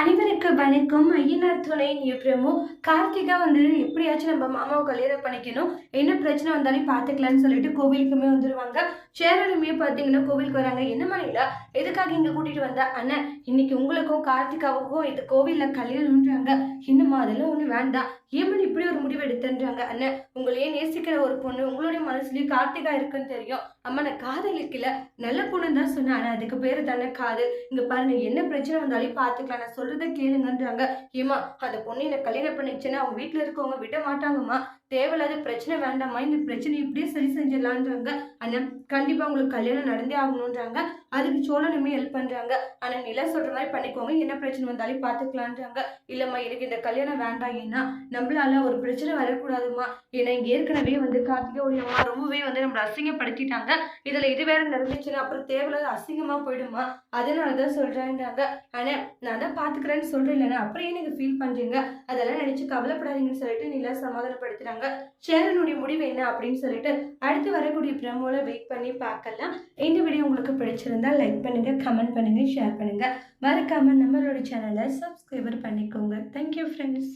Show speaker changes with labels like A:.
A: அனைவருக்கு வணக்கம். ஐயனார் துணை நியப்பிரமும் கார்த்திகா வந்து எப்படியாச்சும் நம்ம மாமாவை கல்யாணம் பண்ணிக்கணும். என்ன பிரச்சனை வந்தாலும் பார்த்துக்கலாம்னு சொல்லிட்டு கோவிலுக்குமே வந்துடுவாங்க சேரலுமே பார்த்தீங்கன்னா கோவிலுக்கு வராங்க. என்ன மணிலா எதுக்காக இங்கே கூட்டிகிட்டு வந்தா? அண்ணன் இன்னைக்கு உங்களுக்கும் கார்த்திகாவுக்கும் இது கோவிலில் கல்யாணம்ன்றாங்க. என்னம்மா அதெல்லாம் ஒன்றும் வேண்டாம். ஏமன் இப்படி ஒரு முடிவு எடுத்துன்றாங்க? அண்ணன் உங்களையே நேசிக்கிற ஒரு பொண்ணு உங்களுடைய மனசுலயும் கார்த்திகா இருக்குன்னு தெரியும். அம்மா நான் காதலிக்கல நல்ல பொண்ணு தான் சொன்னேன். ஆனால் அதுக்கு பேர் தானே காதல். இங்கே பாருங்க என்ன பிரச்சனை வந்தாலும் பார்த்துக்கலாம். நான் சொல்கிறத கேளுங்கன்றாங்க. ஏமா அந்த பொண்ணு என்னை கல்யாணம் பண்ணிச்சுன்னா அவங்க வீட்டில் இருக்கவங்க விட மாட்டாங்கம்மா. தேவையில்லாத பிரச்சனை வேண்டாம்மா. இந்த பிரச்சனை இப்படியே சரி செஞ்சிடலான்றாங்க. ஆனால் கண்டிப்பாக உங்களுக்கு கல்யாணம் நடந்தே ஆகணுன்றாங்க. அதுக்கு சோழனுமே ஹெல்ப் பண்ணுறாங்க ஆனால் நிலா சொல்கிற மாதிரி பண்ணிக்கோங்க. என்ன பிரச்சனை வந்தாலும் பார்த்துக்கலான்றாங்க. இல்லைம்மா எனக்கு இந்த கல்யாணம் வேண்டாம். ஏன்னா நம்மளால ஒரு பிரச்சனை வரக்கூடாதுமா ஏன்னா இங்கே ஏற்கனவே வந்து கார்த்திகை அம்மா ரொம்பவே வந்து நம்மளை அசிங்கப்படுத்திட்டாங்க. இதில் இது வேற நடந்துச்சுன்னா அப்புறம் தேவையில்லாத அசிங்கமாக போயிடுமா அதனாலதான் சொல்கிறேன்றாங்க ஆனால் நான் தான் பார்த்துக்கிறேன்னு சொல்கிறேன் இல்லைன்னா அப்புறம் ஏன் நீங்கள் ஃபீல் பண்ணுறீங்க அதெல்லாம் நினச்சி கவலைப்படாதீங்கன்னு சொல்லிட்டு நிலா சமாதானப்படுத்துறாங்க சேரனுடைய முடிவு என்ன அப்படின்னு சொல்லிட்டு அடுத்து வரக்கூடிய பிரமோல வெயிட் பண்ணி பார்க்கலாம். இந்த வீடியோ உங்களுக்கு பிடிச்சிருந்தா லைக் பண்ணுங்கள் கமெண்ட் பண்ணுங்கள் ஷேர் பண்ணுங்கள் மறக்காமல் நம்மளோட சேனலை சப்ஸ்கிரைபர் பண்ணிக்கோங்க. Thank you friends